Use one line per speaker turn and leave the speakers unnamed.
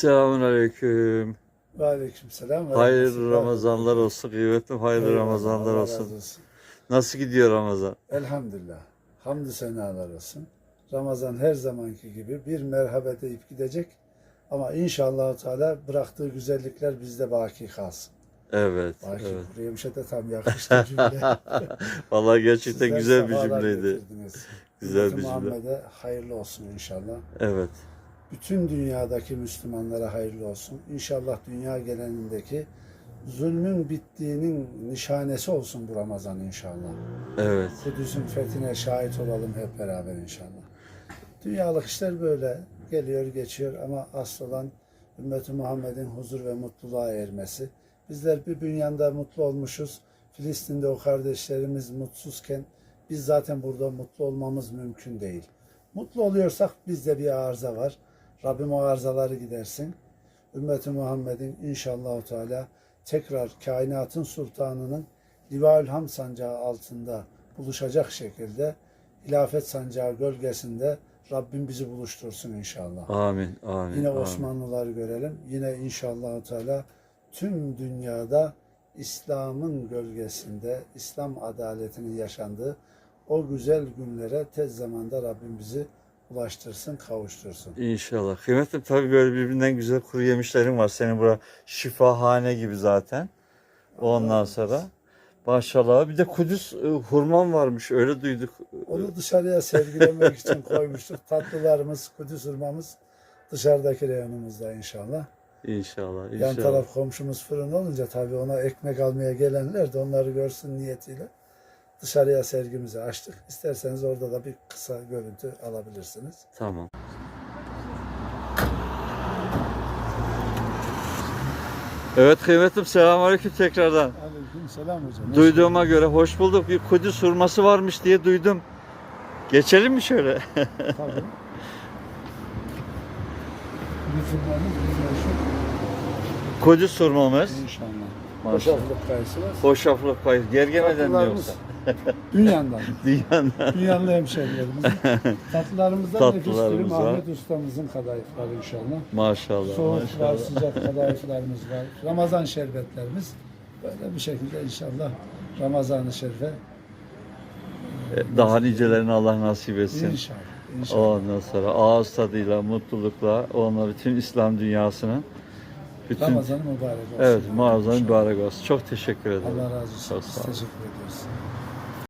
Selamun Aleyküm.
Ve aleykümselam. ve
Hayırlı. Ramazanlar olsun. Kıymetlim hayırlı
Eyvallah,
Ramazanlar
Allah
olsun.
olsun.
Nasıl gidiyor Ramazan?
Elhamdülillah. Hamdü senalar olsun. Ramazan her zamanki gibi bir merhabe deyip gidecek. Ama inşallah Teala bıraktığı güzellikler bizde baki kalsın.
Evet,
Baki
evet.
Kuryemiş'e de tam yakıştı cümle.
Vallahi gerçekten
Sizler
güzel bir cümleydi. Güzel
Ümmeti
bir cümle.
Muhammed'e hayırlı olsun inşallah.
Evet.
Bütün dünyadaki Müslümanlara hayırlı olsun. İnşallah dünya genelindeki zulmün bittiğinin nişanesi olsun bu Ramazan inşallah.
Evet.
Kudüs'ün fethine şahit olalım hep beraber inşallah. Dünyalık işler böyle geliyor geçiyor ama asıl olan ümmeti Muhammed'in huzur ve mutluluğa ermesi. Bizler bir bünyanda mutlu olmuşuz. Filistin'de o kardeşlerimiz mutsuzken biz zaten burada mutlu olmamız mümkün değil. Mutlu oluyorsak bizde bir arıza var. Rabbim o arızaları gidersin. Ümmeti Muhammed'in inşallah Teala tekrar kainatın sultanının Livaül Ham sancağı altında buluşacak şekilde hilafet sancağı gölgesinde Rabbim bizi buluştursun inşallah.
Amin. Amin.
Yine
amin.
Osmanlıları görelim. Yine inşallah Teala tüm dünyada İslam'ın gölgesinde İslam adaletinin yaşandığı o güzel günlere tez zamanda Rabbim bizi ulaştırsın, kavuştursun.
İnşallah. Kıymetlim tabii böyle birbirinden güzel kuru yemişlerin var. Senin bura şifahane gibi zaten. Ondan sonra maşallah. Bir de Kudüs e, hurman varmış. Öyle duyduk.
Onu dışarıya sergilemek için koymuştuk. Tatlılarımız, Kudüs hurmamız dışarıdaki reyonumuzda inşallah.
İnşallah.
Yan
İnşallah.
taraf komşumuz fırın olunca tabii ona ekmek almaya gelenler de onları görsün niyetiyle dışarıya sergimizi açtık. İsterseniz orada da bir kısa görüntü alabilirsiniz.
Tamam. Evet kıymetlim selamünaleyküm tekrardan.
Aleyküm selam hocam.
Duyduğuma göre hoş bulduk. Bir Kudüs hurması varmış diye duydum. Geçelim mi şöyle?
Tabii.
Kudüs hurmamız.
inşallah.
Maşallah.
Boşaflık kayısı var.
Hoşaflık payı. Gergemeden mi yoksa?
Dünyandan.
Dünyanın.
Dünyalı hemşehrilerimizin. Tatlılarımızdan nefis
Tatlılarımız
dürüm
var.
Ahmet ustamızın kadayıfları inşallah.
Maşallah.
Soğuk var,
maşallah.
sıcak kadayıflarımız var. Ramazan şerbetlerimiz. Böyle bir şekilde inşallah Ramazan-ı Şerife
E, Daha nicelerini Allah nasip etsin.
inşallah. inşallah.
Ondan sonra ağız tadıyla, mutlulukla onunla bütün İslam dünyasının bütün
Ramazan mübarek olsun.
Evet,
İnşallah.
mübarek olsun. Çok teşekkür ederim.
Allah razı olsun.
Çok
Biz teşekkür ediyoruz.